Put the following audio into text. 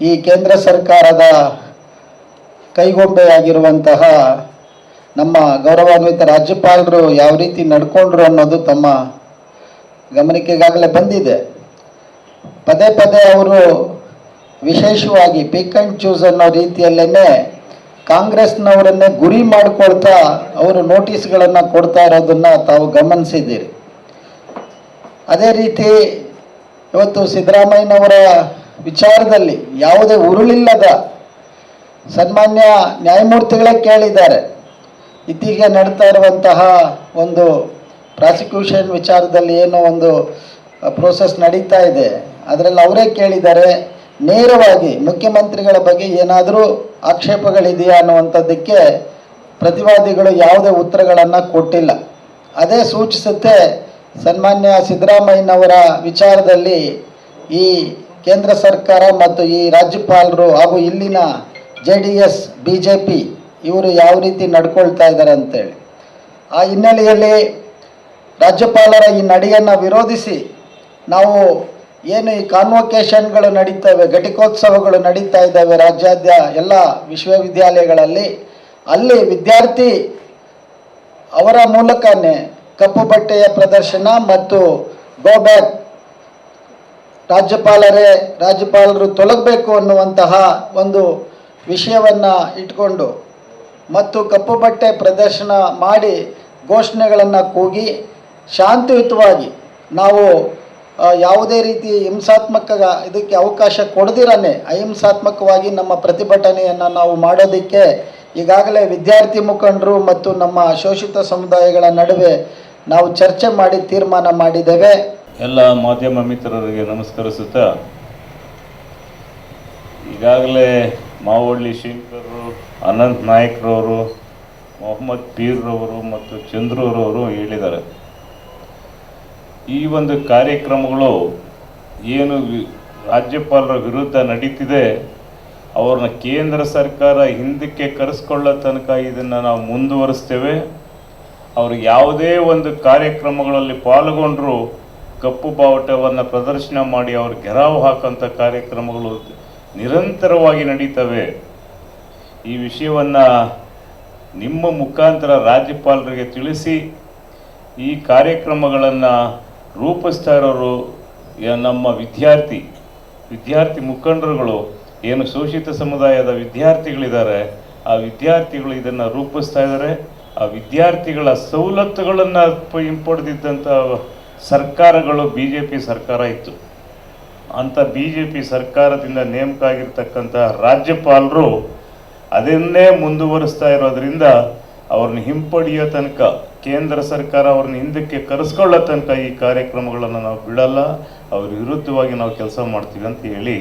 ಈ ಕೇಂದ್ರ ಸರ್ಕಾರದ ಕೈಗೊಂಬೆಯಾಗಿರುವಂತಹ ನಮ್ಮ ಗೌರವಾನ್ವಿತ ರಾಜ್ಯಪಾಲರು ಯಾವ ರೀತಿ ನಡ್ಕೊಂಡ್ರು ಅನ್ನೋದು ತಮ್ಮ ಗಮನಿಕೆಗಾಗಲೇ ಬಂದಿದೆ. ಪದೇ ಪದೇ ಅವರು ವಿಶೇಷವಾಗಿ ಪಿಕ್ ಆ್ಯಂಡ್ ಚೂಸ್ ಅನ್ನೋ ರೀತಿಯಲ್ಲೇ ಕಾಂಗ್ರೆಸ್ನವರನ್ನೇ ಗುರಿ ಮಾಡಿಕೊಳ್ತಾ ಅವರು ನೋಟಿಸ್ಗಳನ್ನು ಕೊಡ್ತಾ ಇರೋದನ್ನು ತಾವು ಗಮನಿಸಿದ್ದೀರಿ. ಅದೇ ರೀತಿ ಇವತ್ತು ಸಿದ್ದರಾಮಯ್ಯನವರ ವಿಚಾರದಲ್ಲಿ ಯಾವುದೇ ಉರುಳಿಲ್ಲದ ಸನ್ಮಾನ್ಯ ನ್ಯಾಯಮೂರ್ತಿಗಳೇ ಕೇಳಿದ್ದಾರೆ. ಇತ್ತೀಚೆಗೆ ನಡೀತಾ ಇರುವಂತಹ ಒಂದು ಪ್ರಾಸಿಕ್ಯೂಷನ್ ವಿಚಾರದಲ್ಲಿ ಏನೋ ಒಂದು ಪ್ರೋಸೆಸ್ ನಡೀತಾ ಇದೆ. ಅದರಲ್ಲಿ ಅವರೇ ಕೇಳಿದ್ದಾರೆ. ನೇರವಾಗಿ ಮುಖ್ಯಮಂತ್ರಿಗಳ ಬಗ್ಗೆ ಏನಾದರೂ ಆಕ್ಷೇಪಗಳಿದೆಯಾ ಅನ್ನುವಂಥದ್ದಕ್ಕೆ ಪ್ರತಿವಾದಿಗಳು ಯಾವುದೇ ಉತ್ತರಗಳನ್ನು ಕೊಟ್ಟಿಲ್ಲ. ಅದೇ ಸೂಚಿಸುತ್ತೆ ಸನ್ಮಾನ್ಯ ಸಿದ್ದರಾಮಯ್ಯನವರ ವಿಚಾರದಲ್ಲಿ ಈ ಕೇಂದ್ರ ಸರ್ಕಾರ ಮತ್ತು ಈ ರಾಜ್ಯಪಾಲರು ಹಾಗೂ ಇಲ್ಲಿನ J D S B J P ಇವರು ಯಾವ ರೀತಿ ನಡ್ಕೊಳ್ತಾ ಇದ್ದಾರೆ ಅಂತೇಳಿ. ಆ ಹಿನ್ನೆಲೆಯಲ್ಲಿ ರಾಜ್ಯಪಾಲರ ಈ ನಡೆಯನ್ನು ವಿರೋಧಿಸಿ ನಾವು ಏನು ಈ ಕಾನ್ವೊಕೇಶನ್ಗಳು ನಡೀತವೆ, ಘಟಿಕೋತ್ಸವಗಳು ನಡೀತಾ ಇದ್ದಾವೆ ರಾಜ್ಯಾದ್ಯ ಎಲ್ಲ ವಿಶ್ವವಿದ್ಯಾಲಯಗಳಲ್ಲಿ, ಅಲ್ಲಿ ವಿದ್ಯಾರ್ಥಿ ಅವರ ಮೂಲಕನೇ ಕಪ್ಪು ಬಟ್ಟೆಯ ಪ್ರದರ್ಶನ ಮತ್ತು ಗೋ ಬ್ಯಾಕ್ ರಾಜ್ಯಪಾಲರೇ, ರಾಜ್ಯಪಾಲರು ತೊಲಗಬೇಕು ಅನ್ನುವಂತಹ ಒಂದು ವಿಷಯವನ್ನು ಇಟ್ಕೊಂಡು ಮತ್ತು ಕಪ್ಪು ಬಟ್ಟೆ ಪ್ರದರ್ಶನ ಮಾಡಿ ಘೋಷಣೆಗಳನ್ನು ಕೂಗಿ ಶಾಂತಿಯುತವಾಗಿ ನಾವು ಯಾವುದೇ ರೀತಿ ಹಿಂಸಾತ್ಮಕ ಇದಕ್ಕೆ ಅವಕಾಶ ಕೊಡದಿರನೆ, ಅಹಿಂಸಾತ್ಮಕವಾಗಿ ನಮ್ಮ ಪ್ರತಿಭಟನೆಯನ್ನು ನಾವು ಮಾಡೋದಕ್ಕೆ ಈಗಾಗಲೇ ವಿದ್ಯಾರ್ಥಿ ಮುಖಂಡರು ಮತ್ತು ನಮ್ಮ ಶೋಷಿತ ಸಮುದಾಯಗಳ ನಡುವೆ ನಾವು ಚರ್ಚೆ ಮಾಡಿ ತೀರ್ಮಾನ ಮಾಡಿದ್ದೇವೆ. ಎಲ್ಲ ಮಾಧ್ಯಮ ಮಿತ್ರರಿಗೆ ನಮಸ್ಕರಿಸುತ್ತಾ, ಈಗಾಗಲೇ ಮಾವಳ್ಳಿ ಶಂಕರರು, ಅನಂತ್ ನಾಯಕ್ರವರು, ಮೊಹಮ್ಮದ್ ಪೀರ್ರವರು ಮತ್ತು ಚಂದ್ರೂರವರು ಹೇಳಿದ್ದಾರೆ. ಈ ಒಂದು ಕಾರ್ಯಕ್ರಮಗಳು ಏನು ರಾಜ್ಯಪಾಲರ ವಿರುದ್ಧ ನಡೀತಿದೆ, ಅವ್ರನ್ನ ಕೇಂದ್ರ ಸರ್ಕಾರ ಹಿಂದಕ್ಕೆ ಕರೆಸ್ಕೊಳ್ಳೋ ತನಕ ಇದನ್ನು ನಾವು ಮುಂದುವರಿಸ್ತೇವೆ. ಅವರು ಯಾವುದೇ ಒಂದು ಕಾರ್ಯಕ್ರಮಗಳಲ್ಲಿ ಪಾಲ್ಗೊಂಡ್ರು ಕಪ್ಪು ಬಾವುಟವನ್ನು ಪ್ರದರ್ಶನ ಮಾಡಿ ಅವರು ಗೆರಾವು ಹಾಕುವಂಥ ಕಾರ್ಯಕ್ರಮಗಳು ನಿರಂತರವಾಗಿ ನಡೀತವೆ. ಈ ವಿಷಯವನ್ನು ನಿಮ್ಮ ಮುಖಾಂತರ ರಾಜ್ಯಪಾಲರಿಗೆ ತಿಳಿಸಿ, ಈ ಕಾರ್ಯಕ್ರಮಗಳನ್ನು ರೂಪಿಸ್ತಾ ಇರೋರು ನಮ್ಮ ವಿದ್ಯಾರ್ಥಿ ವಿದ್ಯಾರ್ಥಿ ಮುಖಂಡರುಗಳು, ಏನು ಶೋಷಿತ ಸಮುದಾಯದ ವಿದ್ಯಾರ್ಥಿಗಳಿದ್ದಾರೆ, ಆ ವಿದ್ಯಾರ್ಥಿಗಳು ಇದನ್ನು ರೂಪಿಸ್ತಾ ಇದ್ದಾರೆ. ಆ ವಿದ್ಯಾರ್ಥಿಗಳ ಸವಲತ್ತುಗಳನ್ನು ಹಿಂಪಡೆದಿದ್ದಂಥ ಸರ್ಕಾರಗಳು ಬಿ ಜೆ ಪಿ ಸರ್ಕಾರ ಇತ್ತು. ಅಂಥ ಬಿ ಜೆ ಪಿ ಸರ್ಕಾರದಿಂದ ನೇಮಕ ಆಗಿರ್ತಕ್ಕಂಥ ರಾಜ್ಯಪಾಲರು ಅದನ್ನೇ ಮುಂದುವರಿಸ್ತಾ ಇರೋದ್ರಿಂದ ಅವ್ರನ್ನ ಹಿಂಪಡೆಯೋ ತನಕ, ಕೇಂದ್ರ ಸರ್ಕಾರ ಅವ್ರನ್ನ ಹಿಂದಕ್ಕೆ ಕರೆಸ್ಕೊಳ್ಳೋ ತನಕ ಈ ಕಾರ್ಯಕ್ರಮಗಳನ್ನು ನಾವು ಬಿಡಲ್ಲ. ಅವ್ರ ವಿರುದ್ಧವಾಗಿ ನಾವು ಕೆಲಸ ಮಾಡ್ತೀವಿ ಅಂತ ಹೇಳಿ